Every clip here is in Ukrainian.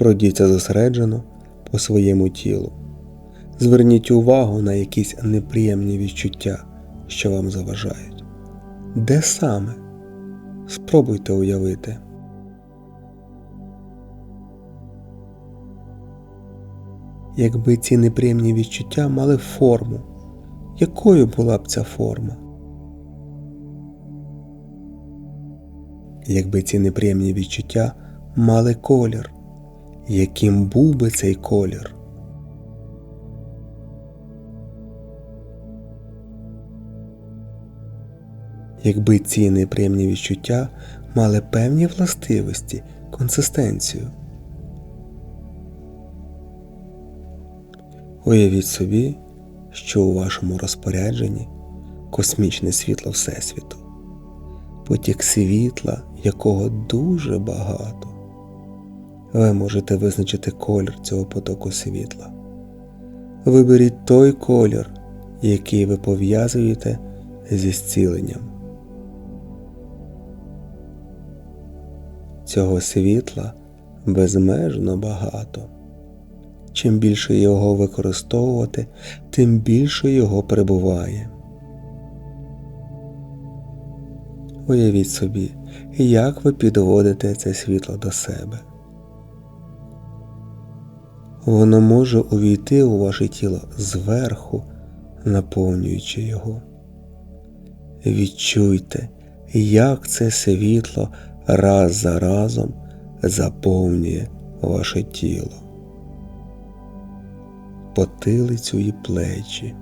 Пройдіться зосереджено по своєму тілу. Зверніть увагу на якісь неприємні відчуття, що вам заважають. Де саме? Спробуйте уявити. Якби ці неприємні відчуття мали форму, якою була б ця форма? Якби ці неприємні відчуття мали колір, яким був би цей колір? Якби ці неприємні відчуття мали певні властивості, консистенцію. Уявіть собі, що у вашому розпорядженні космічне світло Всесвіту, потік світла, якого дуже багато. Ви можете визначити колір цього потоку світла. Виберіть той колір, який ви пов'язуєте зі зціленням. Цього світла безмежно багато. Чим більше його використовувати, тим більше його перебуває. Уявіть собі, як ви підводите це світло до себе. Воно може увійти у ваше тіло зверху, наповнюючи його. Відчуйте, як це світло раз за разом заповнює ваше тіло, потилицю і плечі,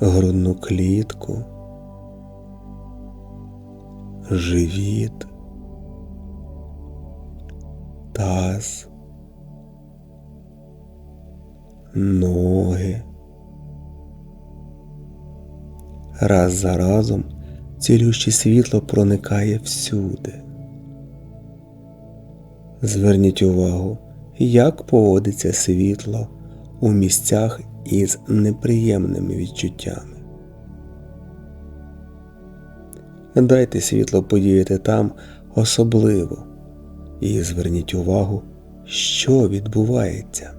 грудну клітку, живіт, таз, ноги. Раз за разом цілюще світло проникає всюди. Зверніть увагу, як поводиться світло у місцях із неприємними відчуттями. Дайте світло подіяти там особливо і зверніть увагу, що відбувається.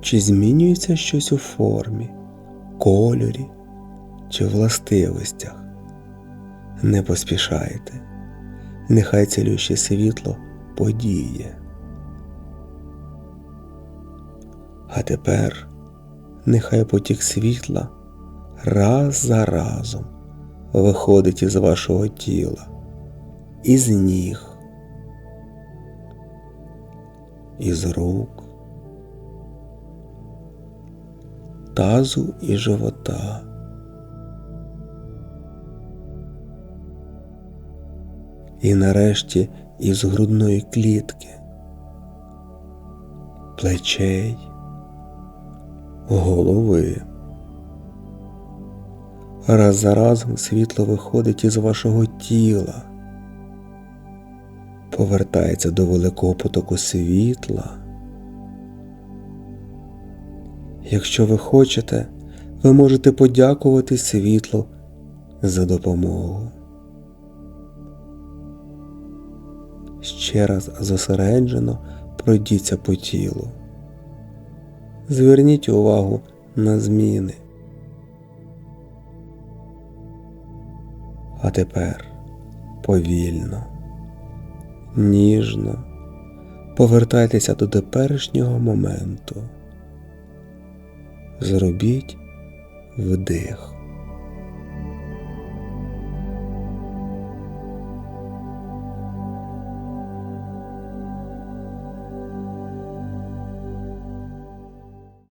Чи змінюється щось у формі, кольорі чи властивостях? Не поспішайте, нехай цілюще світло подіє. А тепер нехай потік світла раз за разом виходить із вашого тіла, із ніг, із рук, тазу і живота. І нарешті із грудної клітки, плечей, голови. Раз за разом світло виходить із вашого тіла, повертається до великого потоку світла. Якщо ви хочете, ви можете подякувати світлу за допомогу. Ще раз зосереджено пройдіться по тілу. Зверніть увагу на зміни. А тепер повільно, ніжно повертайтеся до теперішнього моменту. Зробіть вдих.